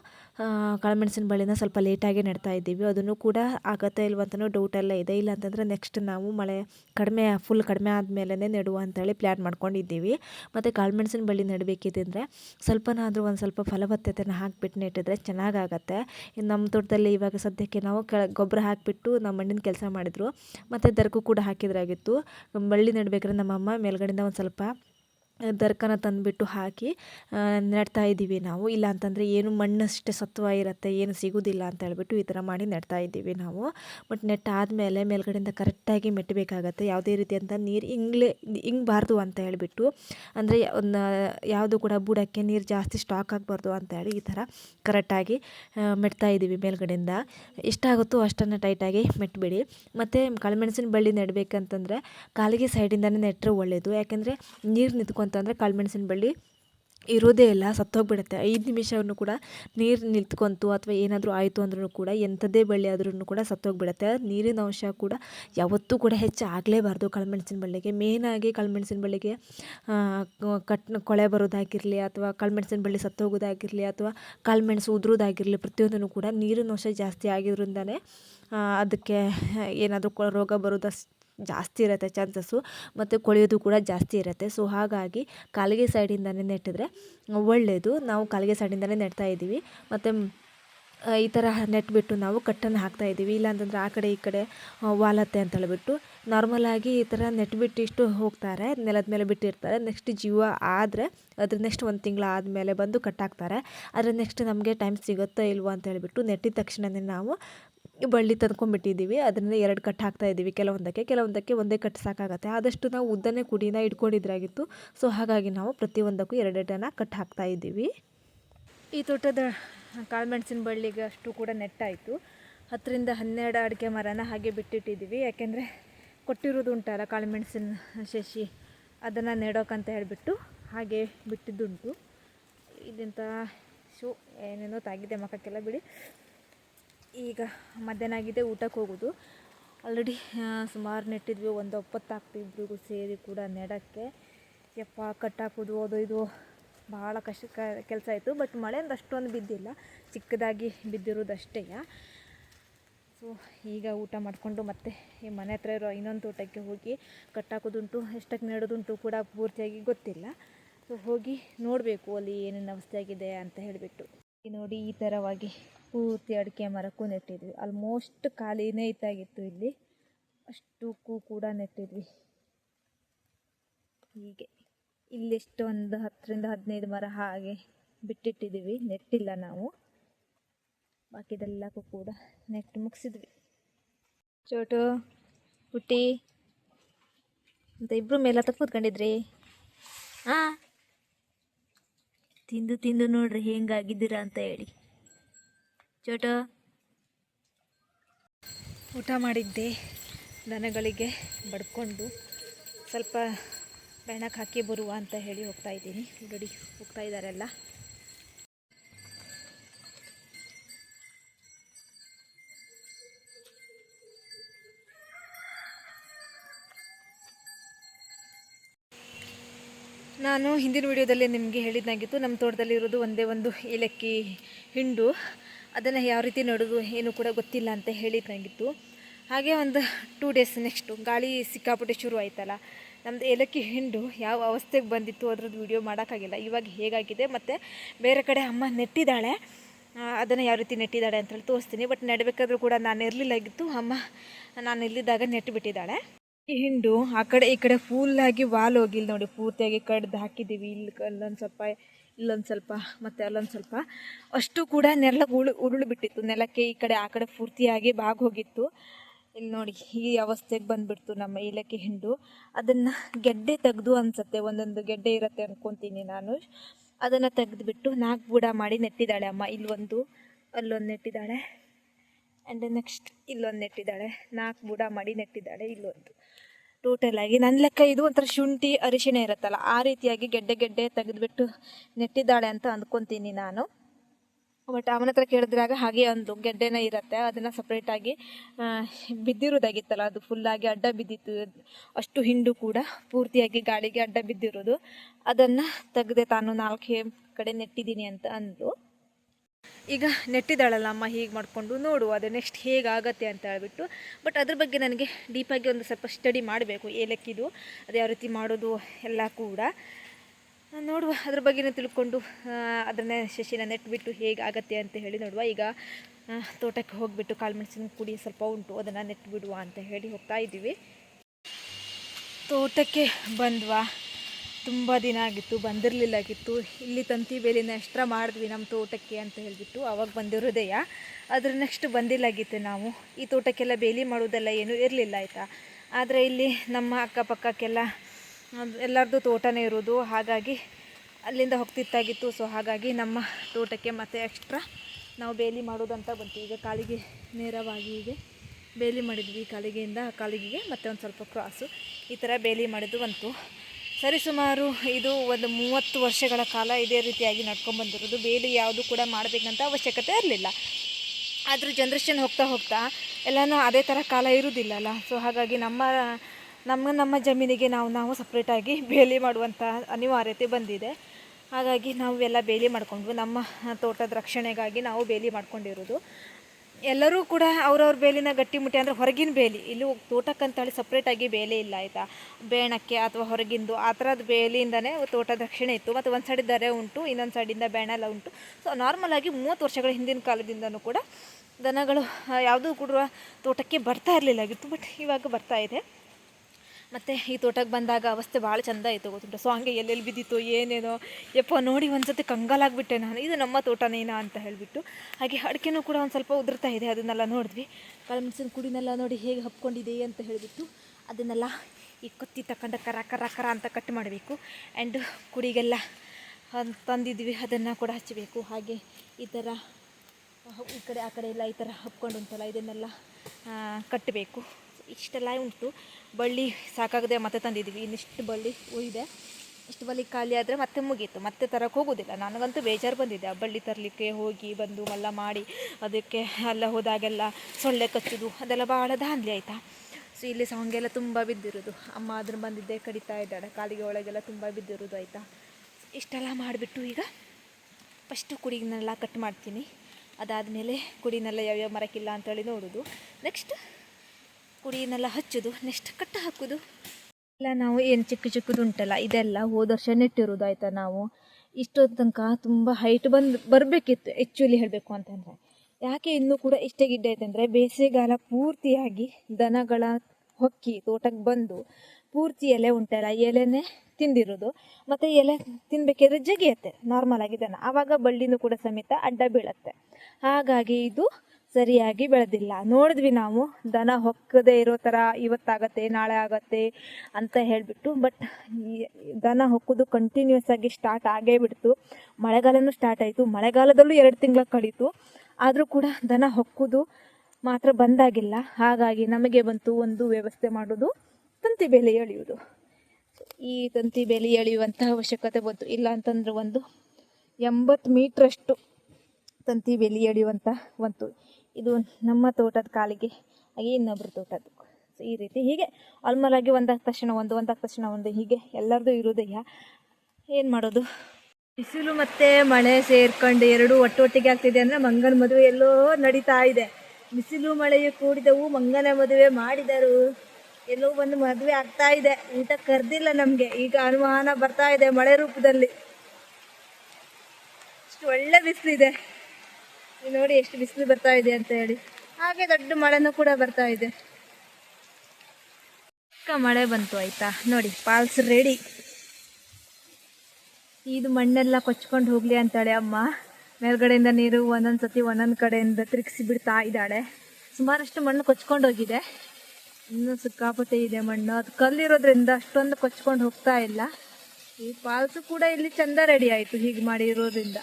ಕಾಳುಮೆಣಸಿನ ಬಳ್ಳಿನ ಸ್ವಲ್ಪ ಲೇಟಾಗಿ ನೆಡ್ತಾ ಇದ್ದೀವಿ. ಅದನ್ನು ಕೂಡ ಆಗತ್ತೆ ಇಲ್ವಂತನೂ ಡೌಟ್ ಎಲ್ಲ ಇದೆ. ಇಲ್ಲ ಅಂತಂದರೆ ನೆಕ್ಸ್ಟ್ ನಾವು ಮಳೆ ಕಡಿಮೆ ಫುಲ್ ಕಡಿಮೆ ಆದಮೇಲೆ ನೆಡುವ ಅಂತೇಳಿ ಪ್ಲ್ಯಾನ್ ಮಾಡ್ಕೊಂಡಿದ್ದೀವಿ. ಮತ್ತು ಕಾಳುಮೆಣಸಿನ ಬಳ್ಳಿ ನೆಡಬೇಕಿದೆ ಸ್ವಲ್ಪನಾದರೂ ಒಂದು ಸ್ವಲ್ಪ ಫಲವತ್ತತೆನ ಹಾಕಿಬಿಟ್ಟು ನೆಟ್ಟಿದ್ರೆ ಚೆನ್ನಾಗಾಗತ್ತೆ. ನಮ್ಮ ತೋಟದಲ್ಲಿ ಇವಾಗ ಸದ್ಯಕ್ಕೆ ನಾವು ಕೆಳ, ಗೊಬ್ಬರ ಹಾಕಿಬಿಟ್ಟು ನಮ್ಮ ಮಣ್ಣಿನ ಕೆಲಸ ಮಾಡಿದ್ರು. ಮತ್ತು ದರ್ಗು ಕೂಡ ಹಾಕಿದ್ರಾಗಿತ್ತು. ಬಳ್ಳಿ ನೆಡಬೇಕಾದ್ರೆ ನಮ್ಮಮ್ಮ ಮೇಲ್ಗಡೆಯಿಂದ ಒಂದು ಸ್ವಲ್ಪ ದರ್ಕನ ತಂದುಬಿಟ್ಟು ಹಾಕಿ ನೆಡ್ತಾ ಇದ್ದೀವಿ ನಾವು. ಇಲ್ಲ ಅಂತಂದರೆ ಏನು ಮಣ್ಣಷ್ಟೇ ಸತ್ವ ಇರುತ್ತೆ, ಏನು ಸಿಗೋದಿಲ್ಲ ಅಂತ ಹೇಳ್ಬಿಟ್ಟು ಈ ಥರ ಮಾಡಿ ನೆಡ್ತಾ ಇದ್ದೀವಿ ನಾವು. ಬಟ್ ನೆಟ್ಟಾದಮೇಲೆ ಮೇಲ್ಗಡೆಯಿಂದ ಕರೆಕ್ಟಾಗಿ ಮೆಟ್ಟಬೇಕಾಗತ್ತೆ. ಯಾವುದೇ ರೀತಿಯಂಥ ನೀರು ಇಂಗ್ಲೇ ಹಿಂಗಬಾರ್ದು ಅಂತ ಹೇಳಿಬಿಟ್ಟು, ಅಂದರೆ ಯಾವುದು ಕೂಡ ಬುಡಕ್ಕೆ ನೀರು ಜಾಸ್ತಿ ಸ್ಟಾಕ್ ಆಗಬಾರ್ದು ಅಂತ ಹೇಳಿ ಈ ಥರ ಕರೆಕ್ಟಾಗಿ ಮೆಟ್ತಾ ಇದ್ದೀವಿ ಮೇಲ್ಗಡೆಯಿಂದ. ಎಷ್ಟಾಗುತ್ತೋ ಅಷ್ಟನ್ನು ಟೈಟಾಗಿ ಮೆಟ್ಬಿಡಿ. ಮತ್ತು ಕಾಳುಮೆಣಸಿನ ಬಳ್ಳಿ ನೆಡಬೇಕಂತಂದರೆ, ಕಾಲಿಗೆ ಸೈಡಿಂದನೇ ನೆಟ್ಟರೆ ಒಳ್ಳೆಯದು ಯಾಕೆಂದರೆ ನೀರು ನಿಂತ್ಕೊಂತಂದರೆ ಕಾಳುಮೆಣಸಿನ ಬಳ್ಳಿ ಇರೋದೇ ಇಲ್ಲ, ಸತ್ತೋಗ್ಬಿಡುತ್ತೆ. ಐದು ನಿಮಿಷವನ್ನು ಕೂಡ ನೀರು ನಿಂತ್ಕೊಂತು ಅಥವಾ ಏನಾದರೂ ಆಯಿತು ಅಂದ್ರೂ ಕೂಡ ಎಂಥದ್ದೇ ಬಳ್ಳಿ ಆದ್ರೂ ಕೂಡ ಸತ್ತೋಗ್ಬಿಡುತ್ತೆ. ನೀರಿನ ಅಂಶ ಕೂಡ ಯಾವತ್ತೂ ಕೂಡ ಹೆಚ್ಚು ಆಗಲೇಬಾರ್ದು ಕಾಳುಮೆಣಸಿನ ಬಳ್ಳಿಗೆ. ಮೇಯ್ನಾಗಿ ಕಾಳುಮೆಣಸಿನ ಬಳ್ಳಿಗೆ ಕಟ್, ಕೊಳೆ ಬರೋದಾಗಿರಲಿ ಅಥವಾ ಕಾಳುಮೆಣಸಿನ ಬಳ್ಳಿ ಸತ್ತೋಗೋದಾಗಿರಲಿ ಅಥವಾ ಕಾಳುಮೆಣಸು ಉದುರೋದಾಗಿರಲಿ ಪ್ರತಿಯೊಂದನ್ನು ಕೂಡ ನೀರಿನ ಅಂಶ ಜಾಸ್ತಿ ಆಗಿದ್ರಿಂದನೇ ಅದಕ್ಕೆ ಏನಾದರೂ ರೋಗ ಬರೋದು ಜಾಸ್ತಿ ಇರುತ್ತೆ ಚಾನ್ಸಸ್ಸು, ಮತ್ತು ಕೊಳೆಯೋದು ಕೂಡ ಜಾಸ್ತಿ ಇರುತ್ತೆ. ಸೊ ಹಾಗಾಗಿ ಕಾಲಿಗೆ ಸೈಡಿಂದನೇ ನೆಟ್ಟಿದ್ರೆ ಒಳ್ಳೆಯದು ನಾವು ಕಾಲಿಗೆ ಸೈಡಿಂದನೇ ನೆಡ್ತಾ ಇದ್ದೀವಿ. ಮತ್ತು ಈ ಥರ ನೆಟ್ಬಿಟ್ಟು ನಾವು ಕಟ್ಟನ್ನು ಹಾಕ್ತಾ ಇದ್ದೀವಿ. ಇಲ್ಲಾಂತಂದರೆ ಆ ಕಡೆ ಈ ಕಡೆ ವಾಲತ್ತೆ ಅಂತ ಹೇಳ್ಬಿಟ್ಟು ನಾರ್ಮಲಾಗಿ ಈ ಥರ ನೆಟ್ಬಿಟ್ಟು ಇಷ್ಟು ಹೋಗ್ತಾರೆ. ನೆಲದ ಮೇಲೆ ಬಿಟ್ಟಿರ್ತಾರೆ. ನೆಕ್ಸ್ಟ್ ಜೀವ ಆದರೆ ಅದ್ರ ನೆಕ್ಸ್ಟ್ ಒಂದು ತಿಂಗಳು ಆದಮೇಲೆ ಬಂದು ಕಟ್ಟಾಕ್ತಾರೆ. ಆದರೆ ನೆಕ್ಸ್ಟ್ ನಮಗೆ ಟೈಮ್ ಸಿಗುತ್ತೋ ಇಲ್ವೋ ಅಂತ ಹೇಳಿಬಿಟ್ಟು ನೆಟ್ಟಿದ ತಕ್ಷಣವೇ ನಾವು ಬಳ್ಳಿ ತಂದ್ಕೊಂಡ್ಬಿಟ್ಟಿದ್ದೀವಿ ಅದರಿಂದ ಎರಡು ಕಟ್ ಹಾಕ್ತಾ ಇದ್ದೀವಿ ಕೆಲವೊಂದಕ್ಕೆ. ಕೆಲವೊಂದಕ್ಕೆ ಒಂದೇ ಕಟ್ ಸಾಕಾಗತ್ತೆ. ಆದಷ್ಟು ನಾವು ಉದ್ದನೇ ಕುಡಿನ ಇಟ್ಕೊಂಡಿದ್ರಾಗಿತ್ತು. ಸೊ, ಹಾಗಾಗಿ ನಾವು ಪ್ರತಿಯೊಂದಕ್ಕೂ ಎರಡೆರಡನ್ನ ಕಟ್ ಹಾಕ್ತಾ ಇದ್ದೀವಿ. ಈ ತೋಟದ ಕಾಳುಮೆಣಸಿನ ಬಳ್ಳಿಗೆ ಅಷ್ಟು ಕೂಡ ನೆಟ್ಟಾಯಿತು. ಹತ್ತರಿಂದ ಹನ್ನೆರಡು ಅಡಿಕೆ ಮರನ ಹಾಗೆ ಬಿಟ್ಟಿಟ್ಟಿದ್ದೀವಿ. ಯಾಕೆಂದರೆ ಕೊಟ್ಟಿರೋದು ಉಂಟಲ್ಲ ಕಾಳುಮೆಣಸಿನ ಶಶಿ ಅದನ್ನು ನೆಡೋಕಂತ ಹೇಳಿಬಿಟ್ಟು ಹಾಗೆ ಬಿಟ್ಟಿದ್ದುಂಟು. ಇದೆಂಥ ಶೂ ಏನೇನೋ ತಾಗಿದೆ ಮಕ್ಕಕ್ಕೆಲ್ಲ ಬಿಡಿ. ಈಗ ಮಧ್ಯಾಹ್ನ ಆಗಿದೆ, ಊಟಕ್ಕೆ ಹೋಗೋದು. ಆಲ್ರೆಡಿ ಸುಮಾರು ನೆಟ್ಟಿದ್ವಿ, ಒಂದು ಒಪ್ಪತ್ತಾಗ್ತು ಇಬ್ರಿಗೂ ಸೇರಿ ಕೂಡ ನೆಡೋಕ್ಕೆ. ಯಪ್ಪ ಕಟ್ಟಾಕೋದು ಅದು ಇದು. ಭಾಳ ಕಷ್ಟ ಕೆಲಸ ಆಯಿತು ಬಟ್ ಮಳೆ ಒಂದು ಅಷ್ಟೊಂದು ಬಿದ್ದಿಲ್ಲ. ಚಿಕ್ಕದಾಗಿ ಬಿದ್ದಿರೋದಷ್ಟೇ. ಸೊ ಈಗ ಊಟ ಮಾಡಿಕೊಂಡು ಮತ್ತೆ ಈ ಮನೆ ಹತ್ರ ಇರೋ ಇನ್ನೊಂದು ತೋಟಕ್ಕೆ ಹೋಗಿ ಕಟ್ಟಾಕೋದುಂಟು ಎಷ್ಟಕ್ಕೆ ನೆಡೋದುಂಟು ಕೂಡ ಪೂರ್ತಿಯಾಗಿ ಗೊತ್ತಿಲ್ಲ. ಸೊ ಹೋಗಿ ನೋಡಬೇಕು ಅಲ್ಲಿ ಏನೇನು ಅವಸ್ಥೆ ಅಂತ ಹೇಳಿಬಿಟ್ಟು. ನೋಡಿ ಈ ಥರವಾಗಿ ಪೂರ್ತಿ ಅಡಿಕೆ ಮರಕ್ಕೂ ನೆಟ್ಟಿದ್ವಿ. ಆಲ್ಮೋಸ್ಟ್ ಖಾಲಿನೇ ಇದ್ದಾಗಿತ್ತು ಇಲ್ಲಿ. ಅಷ್ಟಕ್ಕೂ ಕೂಡ ನೆಟ್ಟಿದ್ವಿ. ಹೀಗೆ. ಇಲ್ಲೆಷ್ಟೊಂದು ಹತ್ತರಿಂದ ಹದಿನೈದು ಮರ ಹಾಗೆ ಬಿಟ್ಟಿಟ್ಟಿದ್ದೀವಿ. ನೆಟ್ಟಿಲ್ಲ ನಾವು. ಬಾಕಿದೆಲ್ಲಕ್ಕೂ ಕೂಡ ನೆಟ್ಟು ಮುಗಿಸಿದ್ವಿ. ಚೋಟು, ಹುಟ್ಟಿ, ಅಂತ ಇಬ್ಬರು ಮೇಲೆ ತಕ್ಕ ಕೂತ್ಕೊಂಡಿದ್ರಿ ಹಾಂ ತಿಂದು ತಿಂದು ನೋಡ್ರಿ ಹೆಂಗಾಗಿದ್ದೀರಾ ಅಂತ ಹೇಳಿ. ಚೋಟ. ಊಟ ಮಾಡಿದ್ದೆ. ದನಗಳಿಗೆ ಬಡ್ಕೊಂಡು ಸ್ವಲ್ಪ ಬೆಣ್ಣಕ್ಕೆ ಹಾಕಿ ಬರುವ ಅಂತ ಹೇಳಿ ಹೋಗ್ತಾ ಇದ್ದೀನಿ. ಹೋಗ್ತಾ ಇದ್ದಾರೆಲ್ಲ. ನಾನು ಹಿಂದಿನ ವಿಡಿಯೋದಲ್ಲಿ ನಿಮಗೆ ಹೇಳಿದ್ದಾಗಿತ್ತು ನಮ್ಮ ತೋಟದಲ್ಲಿ ಇರೋದು ಒಂದೇ ಒಂದು ಏಲಕ್ಕಿ ಹಿಂಡು. ಅದನ್ನು ಯಾವ ರೀತಿ ನೋಡೋದು ಏನು ಕೂಡ ಗೊತ್ತಿಲ್ಲ ಅಂತ ಹೇಳಿದ್ದಾಗಿತ್ತು ಹಾಗೆ ಒಂದು ಟೂ ಡೇಸ್ ನೆಕ್ಸ್ಟು ಗಾಳಿ ಸಿಕ್ಕಾಪಟ್ಟೆ ಶುರು ಆಯ್ತಲ್ಲ ನಮ್ಮದು ಏಲಕ್ಕಿ ಹಿಂಡು ಯಾವ ಅವಸ್ಥೆಗೆ ಬಂದಿತ್ತು ಅದ್ರದ್ದು ವಿಡಿಯೋ ಮಾಡೋಕ್ಕಾಗಿಲ್ಲ. ಇವಾಗ ಹೇಗಾಗಿದೆ ಮತ್ತು ಬೇರೆ ಕಡೆ ಅಮ್ಮ ನೆಟ್ಟಿದ್ದಾಳೆ ಅದನ್ನು ಯಾವ ರೀತಿ ನೆಟ್ಟಿದ್ದಾಳೆ ಅಂತೇಳಿ ತೋರಿಸ್ತೀನಿ. ಬಟ್ ನೆಡಬೇಕಾದ್ರೂ ಕೂಡ ನಾನು ಇರಲಿಲ್ಲಾಗಿತ್ತು, ಅಮ್ಮ ನಾನು ಇಲ್ಲಿದ್ದಾಗ ನೆಟ್ಟು ಬಿಟ್ಟಿದ್ದಾಳೆ ಈ ಹಿಂಡು ಆ ಕಡೆ ಈ ಕಡೆ ಫುಲ್ಲಾಗಿ ವಾಲ್ ಹೋಗಿಲ್ಲ ನೋಡಿ ಪೂರ್ತಿಯಾಗಿ ಕಡ್ದು ಹಾಕಿದ್ದೀವಿ. ಇಲ್ಲಿ ಅಲ್ಲೊಂದು ಸ್ವಲ್ಪ, ಇಲ್ಲೊಂದು ಸ್ವಲ್ಪ, ಮತ್ತು ಅಲ್ಲೊಂದು ಸ್ವಲ್ಪ. ಅಷ್ಟು ಕೂಡ ನೆಲ ಉಳು, ಉರುಳು ಬಿಟ್ಟಿತ್ತು. ನೆಲಕ್ಕೆ ಈ ಕಡೆ, ಆ ಕಡೆ ಪೂರ್ತಿಯಾಗಿ ಬಾಗ್ ಹೋಗಿತ್ತು. ಇಲ್ಲಿ ನೋಡಿ, ಈ ಅವಸ್ಥೆಗೆ ಬಂದ್ಬಿಡ್ತು ನಮ್ಮ ಏಲಕ್ಕಿ ಹಿಂಡು. ಅದನ್ನು ಗೆಡ್ಡೆ ತೆಗೆದು ಅನ್ಸುತ್ತೆ. ಒಂದೊಂದು ಗೆಡ್ಡೆ ಇರುತ್ತೆ ಅನ್ಕೊತೀನಿ ನಾನು. ಅದನ್ನು ತೆಗೆದುಬಿಟ್ಟು ನಾಲ್ಕು ಬುಡ ಮಾಡಿ ನೆಟ್ಟಿದ್ದಾಳೆ ಅಮ್ಮ. ಇಲ್ಲಿ ಒಂದು, ಅಲ್ಲೊಂದು ನೆಟ್ಟಿದ್ದಾಳೆ. ಆ್ಯಂಡ್ ನೆಕ್ಸ್ಟ್ ಇಲ್ಲೊಂದು ನೆಟ್ಟಿದ್ದಾಳೆ. ನಾಲ್ಕು ಬುಡ ಮಾಡಿ ನೆಟ್ಟಿದ್ದಾಳೆ ಇಲ್ಲೊಂದು. ಟೋಟಲ್ ಆಗಿ ನನ್ನ ಲೆಕ್ಕ ಇದು ಒಂಥರ ಶುಂಠಿ, ಅರಿಶಿಣ ಇರುತ್ತಲ್ಲ, ಆ ರೀತಿಯಾಗಿ ಗೆಡ್ಡೆ ಗೆಡ್ಡೆ ತೆಗೆದುಬಿಟ್ಟು ನೆಟ್ಟಿದ್ದಾಳೆ ಅಂತ ಅಂದ್ಕೊತೀನಿ ನಾನು. ಬಟ್ ಅವನ ಹತ್ರ ಕೇಳಿದ್ರಾಗ ಹಾಗೆ ಒಂದು ಗೆಡ್ಡೆನ ಇರುತ್ತೆ. ಅದನ್ನು ಸಪ್ರೇಟಾಗಿ ಬಿದ್ದಿರೋದಾಗಿತ್ತಲ್ಲ, ಅದು ಫುಲ್ಲಾಗಿ ಅಡ್ಡ ಬಿದ್ದಿತ್ತು. ಅಷ್ಟು ಹಿಂಡು ಕೂಡ ಪೂರ್ತಿಯಾಗಿ ಗಾಳಿಗೆ ಅಡ್ಡ ಬಿದ್ದಿರೋದು. ಅದನ್ನು ತೆಗೆದೆ ತಾನು ನಾಲ್ಕೇ ಕಡೆ ನೆಟ್ಟಿದ್ದೀನಿ ಅಂತ ಅಂದು ಈಗ ನೆಟ್ಟಿದ್ದಾಳಲ್ಲ ಅಮ್ಮ, ಹೀಗೆ ಮಾಡಿಕೊಂಡು ನೋಡು, ಅದು ನೆಕ್ಸ್ಟ್ ಹೇಗಾಗತ್ತೆ ಅಂತ ಹೇಳ್ಬಿಟ್ಟು. ಬಟ್ ಅದ್ರ ಬಗ್ಗೆ ನನಗೆ ಡೀಪಾಗಿ ಒಂದು ಸ್ವಲ್ಪ ಸ್ಟಡಿ ಮಾಡಬೇಕು, ಏಲಕ್ಕಿದು, ಅದು ಯಾವ ರೀತಿ ಮಾಡೋದು ಎಲ್ಲ ಕೂಡ. ನೋಡುವ, ಅದ್ರ ಬಗ್ಗೆನೇ ತಿಳ್ಕೊಂಡು ಅದನ್ನೇ ಶಶಿನ ನೆಟ್ಬಿಟ್ಟು ಹೇಗಾಗತ್ತೆ ಅಂತ ಹೇಳಿ ನೋಡುವ. ಈಗ ತೋಟಕ್ಕೆ ಹೋಗಿಬಿಟ್ಟು ಕಾಳುಮೆಣಸಿನ ಕುಡಿ ಸ್ವಲ್ಪ ಉಂಟು, ಅದನ್ನು ನೆಟ್ಬಿಡುವ ಅಂತ ಹೇಳಿ ಹೋಗ್ತಾ ಇದ್ದೀವಿ. ತೋಟಕ್ಕೆ ಬಂದ್ವಾ. ತುಂಬ ದಿನ ಆಗಿತ್ತು ಬಂದಿರಲಿಲ್ಲಾಗಿತ್ತು ಇಲ್ಲಿ ತಂತಿ ಬೇಲಿನ ಎಕ್ಸ್ಟ್ರಾ ಮಾಡಿದ್ವಿ ನಮ್ಮ ತೋಟಕ್ಕೆ ಅಂತ ಹೇಳಿಬಿಟ್ಟು, ಅವಾಗ ಬಂದಿರೋದೆಯ ಅದ್ರ ನೆಕ್ಸ್ಟ್ ಬಂದಿಲ್ಲಾಗಿತ್ತು ನಾವು. ಈ ತೋಟಕ್ಕೆಲ್ಲ ಬೇಲಿ ಮಾಡೋದೆಲ್ಲ ಏನೂ ಇರಲಿಲ್ಲ ಆಯಿತಾ? ಆದರೆ ಇಲ್ಲಿ ನಮ್ಮ ಅಕ್ಕಪಕ್ಕಕ್ಕೆಲ್ಲ ಎಲ್ಲರದು ಎಲ್ಲರದ್ದು ತೋಟನೇ ಇರೋದು. ಹಾಗಾಗಿ ಅಲ್ಲಿಂದ ಹೋಗ್ತಿತ್ತಾಗಿತ್ತು. ಸೊ ಹಾಗಾಗಿ ನಮ್ಮ ತೋಟಕ್ಕೆ ಮತ್ತೆ ಎಕ್ಸ್ಟ್ರಾ ನಾವು ಬೇಲಿ ಮಾಡೋದಂತ ಬಂತು. ಈಗ ಕಾಲಿಗೆ ನೇರವಾಗಿ ಹೀಗೆ ಬೇಲಿ ಮಾಡಿದ್ವಿ ಕಾಲಿಗೆಯಿಂದ ಕಾಲಿಗೆಗೆ ಮತ್ತೆ ಒಂದು ಸ್ವಲ್ಪ ಕ್ರಾಸು. ಈ ಥರ ಬೇಲಿ ಮಾಡಿದ್ದು ಬಂತು. ಸರಿಸುಮಾರು ಇದು ಒಂದು ಮೂವತ್ತು ವರ್ಷಗಳ ಕಾಲ ಇದೇ ರೀತಿಯಾಗಿ ನಡ್ಕೊಂಡ್ಬಂದಿರೋದು ಬೇಲಿ ಯಾವುದು ಕೂಡ ಮಾಡಬೇಕಂತ ಅವಶ್ಯಕತೆ ಇರಲಿಲ್ಲ. ಆದರೂ ಜನ್ರೇಷನ್ ಹೋಗ್ತಾ ಹೋಗ್ತಾ ಎಲ್ಲನೂ ಅದೇ ಥರ ಕಾಲ ಇರುವುದಿಲ್ಲಲ್ಲ ಸೊ ಹಾಗಾಗಿ ನಮ್ಮ ನಮ್ಮ ನಮ್ಮ ಜಮೀನಿಗೆ ನಾವು ನಾವು ಸಪ್ರೇಟಾಗಿ ಬೇಲಿ ಮಾಡುವಂಥ ಅನಿವಾರ್ಯತೆ ಬಂದಿದೆ. ಹಾಗಾಗಿ ನಾವು ಎಲ್ಲ ಬೇಲಿ ಮಾಡಿಕೊಂಡ್ವು. ನಮ್ಮ ತೋಟದ ರಕ್ಷಣೆಗಾಗಿ ನಾವು ಬೇಲಿ ಮಾಡ್ಕೊಂಡಿರೋದು. ಎಲ್ಲರೂ ಕೂಡ ಅವ್ರವ್ರ ಬೇಲಿನ ಗಟ್ಟಿಮುಟ್ಟಿ ಅಂದರೆ ಹೊರಗಿನ ಬೇಲಿ. ಇಲ್ಲಿ ತೋಟಕ್ಕಂತೇಳಿ ಸಪ್ರೇಟಾಗಿ ಬೇಲಿ ಇಲ್ಲ ಆಯಿತಾ? ಬೇಣಕ್ಕೆ ಅಥವಾ ಹೊರಗಿಂದು ಆ ಥರದ ಬೇಲಿಯಿಂದನೇ ತೋಟದ ರಕ್ಷಣೆ ಇತ್ತು. ಮತ್ತು ಒಂದು ಸೈಡ್ ದರೆ ಉಂಟು, ಇನ್ನೊಂದು ಸೈಡಿಂದ ಬೇಣ ಎಲ್ಲ ಉಂಟು. ಸೊ ನಾರ್ಮಲಾಗಿ ಮೂವತ್ತು ವರ್ಷಗಳ ಹಿಂದಿನ ಕಾಲದಿಂದನೂ ಕೂಡ ದನಗಳು ಯಾವುದೂ ಕೂಡ ತೋಟಕ್ಕೆ ಬರ್ತಾ ಇರಲಿಲ್ಲ ಆಗಿತ್ತು ಬಟ್ ಇವಾಗ ಬರ್ತಾ ಇದೆ. ಮತ್ತು ಈ ತೋಟಕ್ಕೆ ಬಂದಾಗ ಅವಸ್ಥೆ ಭಾಳ ಚಂದ ಆಯಿತು ಗೊತ್ತುಂಟು. ಸೊ ಹಂಗೆ ಎಲ್ಲೆಲ್ಲಿ ಬಿದ್ದಿತ್ತು ಏನೇನೋ, ಯಪ್ಪ, ನೋಡಿ ಒಂದು ಸತಿ ಕಂಗಾಲಾಗ್ಬಿಟ್ಟೆ ನಾನು. ಇದು ನಮ್ಮ ತೋಟನೇನಾ ಅಂತ ಹೇಳಿಬಿಟ್ಟು. ಹಾಗೆ ಅಡಿಕೆನೂ ಕೂಡ ಒಂದು ಸ್ವಲ್ಪ ಉದುರ್ತಾ ಇದೆ, ಅದನ್ನೆಲ್ಲ ನೋಡಿದ್ವಿ. ಕಾಳುಮೆಣಸಿನ ಕುಡಿನೆಲ್ಲ ನೋಡಿ ಹೇಗೆ ಹಪ್ಕೊಂಡಿದೆ ಅಂತ ಹೇಳಿಬಿಟ್ಟು ಅದನ್ನೆಲ್ಲ ಈ ಕತ್ತಿ ತಗೊಂಡು ಕರ ಕರ ಕರ ಅಂತ ಕಟ್ ಮಾಡಬೇಕು. ಆ್ಯಂಡ್ ಕುಡಿಗೆಲ್ಲ ತಂದಿದ್ವಿ, ಅದನ್ನು ಕೂಡ ಹಚ್ಚಬೇಕು ಹಾಗೆ ಈ ಥರ, ಈ ಕಡೆ, ಆ ಕಡೆ ಎಲ್ಲ ಈ ಥರ ಹಪ್ಕೊಂಡು ಉಂಟಲ್ಲ, ಇದನ್ನೆಲ್ಲ ಕಟ್ಟಬೇಕು. ಇಷ್ಟೆಲ್ಲ ಉಂಟು. ಬಳ್ಳಿ ಸಾಕಾಗದೆ ಮತ್ತೆ ತಂದಿದ್ದೀವಿ. ಇನ್ನಿಷ್ಟು ಬಳ್ಳಿ ಉಳಿದೆ. ಇಷ್ಟು ಬಳ್ಳಿ ಖಾಲಿ ಆದರೆ ಮತ್ತೆ ಮುಗೀತು. ಮತ್ತೆ ತರಕ್ಕೆ ಹೋಗೋದಿಲ್ಲ. ನನಗಂತೂ ಬೇಜಾರು ಬಂದಿದೆ. ಆ ಬಳ್ಳಿ ತರಲಿಕ್ಕೆ ಹೋಗಿ ಬಂದು ಎಲ್ಲ ಮಾಡಿ ಅದಕ್ಕೆ ಅಲ್ಲ ಹೋದಾಗೆಲ್ಲ ಸೊಳ್ಳೆ ಕಚ್ಚೋದು, ಅದೆಲ್ಲ ಭಾಳ ದಾಂದ್ಲಿ ಆಯಿತಾ? ಸೊ ಇಲ್ಲಿ ಸಾಂಗೆಲ್ಲ ತುಂಬ ಬಿದ್ದಿರೋದು. ಅಮ್ಮ ಅದನ್ನು ಬಂದಿದ್ದೆ ಕಡಿತಾ ಇದ್ದಾಳೆ. ಕಾಲಿಗೆ ಒಳಗೆಲ್ಲ ತುಂಬ ಬಿದ್ದಿರೋದು ಆಯಿತಾ? ಇಷ್ಟೆಲ್ಲ ಮಾಡಿಬಿಟ್ಟು ಈಗ ಫಸ್ಟು ಕುಡಿನೆಲ್ಲ ಕಟ್ ಮಾಡ್ತೀನಿ. ಅದಾದಮೇಲೆ ಕುಡಿನೆಲ್ಲ ಯಾವ್ಯಾವ ಮರಕ್ಕಿಲ್ಲ ಅಂತೇಳಿ ನೋಡೋದು. ನೆಕ್ಸ್ಟ್ ಕುಡಿನೆಲ್ಲ ಹಚ್ಚೋದು, ನೆಕ್ಸ್ಟ್ ಕಟ್ಟ ಹಾಕೋದು. ಎಲ್ಲ ನಾವು ಏನು ಚಿಕ್ಕ ಚಿಕ್ಕದು ಉಂಟಲ್ಲ, ಇದೆಲ್ಲ ಹೋದ ವರ್ಷ ನೆಟ್ಟಿರೋದು ಆಯಿತಾ ನಾವು. ಇಷ್ಟೊತ್ತು ತನಕ ತುಂಬ ಹೈಟ್ ಬಂದು ಬರಬೇಕಿತ್ತು ಆ್ಯಕ್ಚುಲಿ ಹೇಳಬೇಕು ಅಂತಂದರೆ. ಯಾಕೆ ಇನ್ನೂ ಕೂಡ ಇಷ್ಟೇ ಗಿಡ್ಡ ಅಂದರೆ, ಬೇಸಿಗೆಗಾಲ ಪೂರ್ತಿಯಾಗಿ ದನಗಳ ಹೊಕ್ಕಿ ತೋಟಕ್ಕೆ ಬಂದು ಪೂರ್ತಿ ಎಲೆ ಉಂಟಲ್ಲ, ಎಲೆನೇ ತಿಂದಿರೋದು. ಮತ್ತು ಎಲೆ ತಿನ್ಬೇಕಾದ್ರೆ ಜಗಿಯತ್ತೆ ನಾರ್ಮಲ್ ಆಗಿದ್ದಾನೆ ಆವಾಗ ಬಳ್ಳಿನೂ ಕೂಡ ಸಮೇತ ಅಡ್ಡ ಬೀಳತ್ತೆ. ಹಾಗಾಗಿ ಇದು ಸರಿಯಾಗಿ ಬೆಳೆದಿಲ್ಲ. ನೋಡಿದ್ವಿ ನಾವು, ದನ ಹೊಕ್ಕದೇ ಇರೋ ಥರ ಇವತ್ತಾಗತ್ತೆ, ನಾಳೆ ಆಗತ್ತೆ ಅಂತ ಹೇಳಿಬಿಟ್ಟು ಬಟ್ ದನ ಹೊಕ್ಕೋದು ಕಂಟಿನ್ಯೂಸ್ ಆಗಿ ಸ್ಟಾರ್ಟ್ ಆಗೇ ಬಿಡ್ತು. ಮಳೆಗಾಲನೂ ಸ್ಟಾರ್ಟ್ ಆಯಿತು. ಮಳೆಗಾಲದಲ್ಲೂ ಎರಡು ತಿಂಗಳ ಕಳೀತು. ಆದರೂ ಕೂಡ ದನ ಹೊಕ್ಕೋದು ಮಾತ್ರ ಬಂದಾಗಿಲ್ಲ. ಹಾಗಾಗಿ ನಮಗೆ ಬಂತು ಒಂದು ವ್ಯವಸ್ಥೆ ಮಾಡೋದು, ತಂತಿ ಬೇಲಿ ಎಳೆಯುವುದು. ಈ ತಂತಿ ಬೇಲಿ ಎಳೆಯುವಂತಹ ಅವಶ್ಯಕತೆ ಬಂತು. ಇಲ್ಲ ಅಂತಂದ್ರೆ ಒಂದು ಎಂಬತ್ತು ಮೀಟ್ರಷ್ಟು ತಂತಿ ಬೇಲಿ ಎಳೆಯುವಂಥ ಬಂತು. ಇದು ನಮ್ಮ ತೋಟದ ಕಾಲಿಗೆ, ಹಾಗೆ ಇನ್ನೊಬ್ರ ತೋಟದ್ದು. ಸೊ ಈ ರೀತಿ ಹೀಗೆ ಆಲ್ಮಲ್ ಆಗಿ ಒಂದಾದ ತಕ್ಷಣ ಒಂದು, ಒಂದಾದ ತಕ್ಷಣ ಒಂದು, ಹೀಗೆ ಎಲ್ಲರದು ಇರೋದಯ್ಯ ಏನು ಮಾಡೋದು? ಬಿಸಿಲು ಮತ್ತು ಮಳೆ ಸೇರ್ಕೊಂಡು ಎರಡು ಒಟ್ಟೊಟ್ಟಿಗೆ ಆಗ್ತಿದೆ ಅಂದರೆ ಮಂಗನ ಮದುವೆ ಎಲ್ಲೋ ನಡೀತಾ ಇದೆ. ಬಿಸಿಲು ಮಳೆಯು ಕೂಡಿದವು, ಮಂಗನ ಮದುವೆ ಮಾಡಿದರು. ಎಲ್ಲೋ ಒಂದು ಮದುವೆ ಆಗ್ತಾ ಇದೆ. ಊಟ ಕರೆದಿಲ್ಲ ನಮಗೆ. ಈಗ ಅನುಮಾನ ಬರ್ತಾ ಇದೆ ಮಳೆ ರೂಪದಲ್ಲಿ. ಇಷ್ಟು ಒಳ್ಳೆ ಬಿಸಿಲಿದೆ. ನೋಡಿ ಎಷ್ಟು ಬಿಸಿಲು ಬರ್ತಾ ಇದೆ ಅಂತ ಹೇಳಿ. ಹಾಗೆ ದೊಡ್ಡ ಮಳೆನೂ ಕೂಡ ಬರ್ತಾ ಇದೆ. ಚಿಕ್ಕ ಮಳೆ ಬಂತು ಆಯ್ತಾ? ನೋಡಿ, ಪಾಲ್ಸ್ ರೆಡಿ ಇದು ಮಣ್ಣೆಲ್ಲ ಕೊಚ್ಕೊಂಡು ಹೋಗ್ಲಿ ಅಂತಾಳೆ ಅಮ್ಮ. ಮೇಲ್ಗಡೆಯಿಂದ ನೀರು ಒಂದೊಂದು ಸತಿ ಒಂದೊಂದು ಕಡೆಯಿಂದ ತಿರುಗಿಸಿ ಬಿಡ್ತಾ ಇದ್ದಾಳೆ. ಸುಮಾರಷ್ಟು ಮಣ್ಣು ಕೊಚ್ಕೊಂಡು ಹೋಗಿದೆ. ಇನ್ನೂ ಸಿಕ್ಕಾಪಟ್ಟೆ ಇದೆ ಮಣ್ಣು. ಅದು ಕಲ್ಲಿರೋದ್ರಿಂದ ಅಷ್ಟೊಂದು ಕೊಚ್ಕೊಂಡು ಹೋಗ್ತಾ ಇಲ್ಲ. ಈ ಪಾಲ್ಸು ಕೂಡ ಇಲ್ಲಿ ಚಂದ ರೆಡಿ ಆಯಿತು ಹೀಗೆ ಮಾಡಿರೋದ್ರಿಂದ.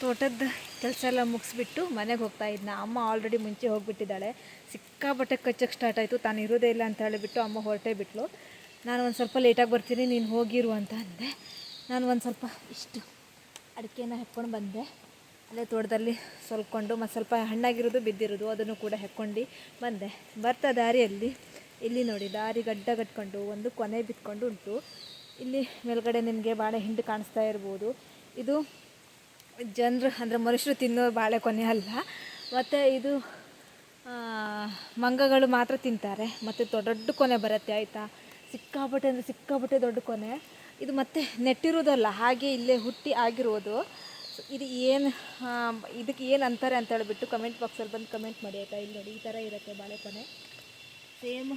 ತೋಟದ ಕೆಲಸ ಎಲ್ಲ ಮುಗಿಸ್ಬಿಟ್ಟು ಮನೆಗೆ ಹೋಗ್ತಾ ಇದ್ನ. ಅಮ್ಮ ಆಲ್ರೆಡಿ ಮುಂಚೆ ಹೋಗಿಬಿಟ್ಟಿದ್ದಾಳೆ. ಸಿಕ್ಕಾಪಟ್ಟೆ ಕಚ್ಚಕ್ಕೆ ಸ್ಟಾರ್ಟ್ ಆಯಿತು. ತಾನು ಇರೋದೇ ಇಲ್ಲ ಅಂತ ಹೇಳಿಬಿಟ್ಟು ಅಮ್ಮ ಹೊರಟೇ ಬಿಟ್ಲು. ನಾನು ಒಂದು ಸ್ವಲ್ಪ ಲೇಟಾಗಿ ಬರ್ತೀನಿ, ನೀನು ಹೋಗಿರು ಅಂತ ಅಂದೆ. ನಾನು ಒಂದು ಸ್ವಲ್ಪ ಇಷ್ಟು ಅಡಿಕೆನ ಹೆಕ್ಕೊಂಡು ಬಂದೆ. ಅಲ್ಲೇ ತೋಟದಲ್ಲಿ ಸೊಲ್ಕೊಂಡು ಮತ್ತು ಸ್ವಲ್ಪ ಹಣ್ಣಾಗಿರೋದು ಬಿದ್ದಿರೋದು ಅದನ್ನು ಕೂಡ ಹೆಕ್ಕೊಂಡು ಬಂದೆ. ಬರ್ತಾ ದಾರಿಯಲ್ಲಿ. ಇಲ್ಲಿ ನೋಡಿ, ದಾರಿ ಗಡ್ಡ ಕಟ್ಕೊಂಡು ಒಂದು ಕೊನೆ ಬಿತ್ಕೊಂಡು ಉಂಟು. ಇಲ್ಲಿ ಮೇಲ್ಗಡೆ ನಿಮಗೆ ಬಾಳೆ ಹಿಂಡು ಕಾಣಿಸ್ತಾ ಇರ್ಬೋದು. ಇದು ಜನರು ಅಂದರೆ ಮನುಷ್ಯರು ತಿನ್ನೋ ಬಾಳೆಕೊನೆ ಅಲ್ಲ. ಮತ್ತು ಇದು ಮಂಗಗಳು ಮಾತ್ರ ತಿಂತಾರೆ. ಮತ್ತು ದೊಡ್ಡ ಕೊನೆ ಬರುತ್ತೆ, ಆಯಿತಾ? ಸಿಕ್ಕಾಪಟ್ಟೆ ಅಂದರೆ ಸಿಕ್ಕಾಪಟ್ಟೆ ದೊಡ್ಡ ಕೊನೆ. ಇದು ಮತ್ತೆ ನೆಟ್ಟಿರೋದಲ್ಲ, ಹಾಗೆ ಇಲ್ಲೇ ಹುಟ್ಟಿ ಆಗಿರೋದು. ಇದು ಏನು ಇದಕ್ಕೆ ಏನು ಅಂತಾರೆ ಅಂತ ಹೇಳಿಬಿಟ್ಟು ಕಮೆಂಟ್ ಬಾಕ್ಸಲ್ಲಿ ಬಂದು ಕಮೆಂಟ್ ಮಾಡಿ, ಆಯಿತಾ? ಇಲ್ಲಿ ನೋಡಿ, ಈ ಥರ ಇರುತ್ತೆ ಬಾಳೆಕೊನೆ ಸೇಮ್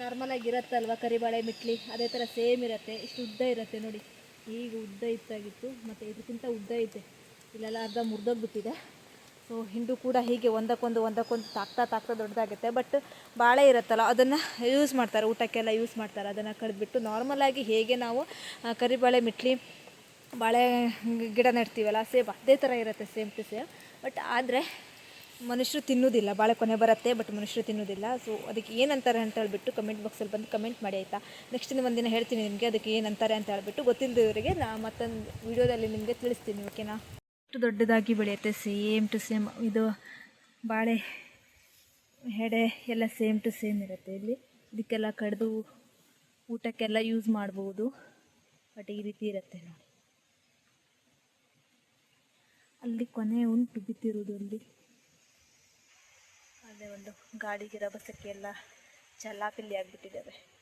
ನಾರ್ಮಲಾಗಿ ಇರುತ್ತಲ್ವ? ಕರಿಬಾಳೆ, ಮಿಟ್ಲಿ, ಅದೇ ಥರ ಸೇಮ್ ಇರುತ್ತೆ. ಇಷ್ಟು ಉದ್ದ ಇರುತ್ತೆ ನೋಡಿ. ಈಗ ಉದ್ದ ಇತ್ತಾಗಿತ್ತು ಮತ್ತು ಇದಕ್ಕಿಂತ ಉದ್ದ ಇದೆ. ಇಲ್ಲೆಲ್ಲ ಅರ್ಧ ಮುರಿದೋಗ್ಬಿಟ್ಟಿದೆ. ಸೊ ಹಿಂಡು ಕೂಡ ಹೀಗೆ ಒಂದಕ್ಕೊಂದು ಒಂದಕ್ಕೊಂದು ತಾಕ್ತಾ ತಾಕ್ತಾ ದೊಡ್ಡದಾಗುತ್ತೆ. ಬಟ್ ಬಾಳೆ ಇರುತ್ತಲ್ಲ, ಅದನ್ನು ಯೂಸ್ ಮಾಡ್ತಾರೆ. ಊಟಕ್ಕೆಲ್ಲ ಯೂಸ್ ಮಾಡ್ತಾರೆ. ಅದನ್ನು ಕಡಿದ್ಬಿಟ್ಟು ನಾರ್ಮಲಾಗಿ ಹೇಗೆ ನಾವು ಕರಿಬಾಳೆ, ಮಿಟ್ಲಿ, ಬಾಳೆ, ಗಿಡ ನೆಡ್ತೀವಲ್ಲ ಸೇಮ್ ಅದೇ ಥರ ಇರುತ್ತೆ ಸೇಮ್ ಟು ಸೇಮ್ ಬಟ್ ಆದರೆ ಮನುಷ್ಯರು ತಿನ್ನೋದಿಲ್ಲ. ಬಾಳೆ ಕೊನೆ ಬರುತ್ತೆ ಬಟ್ ಮನುಷ್ಯರು ತಿನ್ನೋದಿಲ್ಲ. ಸೊ ಅದಕ್ಕೆ ಏನಂತಾರೆ ಅಂತ ಹೇಳ್ಬಿಟ್ಟು ಕಮೆಂಟ್ ಬಾಕ್ಸಲ್ಲಿ ಬಂದು ಕಮೆಂಟ್ ಮಾಡಿ, ಆಯಿತಾ? ನೆಕ್ಸ್ಟ್ ಒಂದಿನ ಹೇಳ್ತೀನಿ ನಿಮಗೆ, ಅದಕ್ಕೆ ಏನಂತಾರೆ ಅಂತ ಹೇಳ್ಬಿಟ್ಟು ಗೊತ್ತಿಲ್ಲದವರಿಗೆ ನಾ ಮತ್ತೊಂದು ವಿಡಿಯೋದಲ್ಲಿ ನಿಮಗೆ ತಿಳಿಸ್ತೀನಿ ಓಕೆನಾ ಅಷ್ಟು ದೊಡ್ಡದಾಗಿ ಬೆಳೆಯುತ್ತೆ ಸೇಮ್ ಟು ಸೇಮ್ ಇದು ಬಾಳೆ ಹೆಡೆ ಎಲ್ಲ ಸೇಮ್ ಟು ಸೇಮ್ ಇರುತ್ತೆ ಇಲ್ಲಿ. ಇದಕ್ಕೆಲ್ಲ ಕಡಿದು ಊಟಕ್ಕೆಲ್ಲ ಯೂಸ್ ಮಾಡ್ಬೋದು. ಬಟ್ ಈ ರೀತಿ ಇರುತ್ತೆ ನೋಡಿ. ಅಲ್ಲಿ ಕೊನೆ ಉಂಟು ಬಿದ್ದಿರೋದು ಅಲ್ಲಿ. ಅಲ್ಲೇ ಒಂದು ಗಾಡಿಗೆ ರಭಸಕ್ಕೆ ಎಲ್ಲ ಚಲ್ಲಾಪಿಲ್ಲಿ ಆಗಿಬಿಟ್ಟಿದ್ದಾವೆ.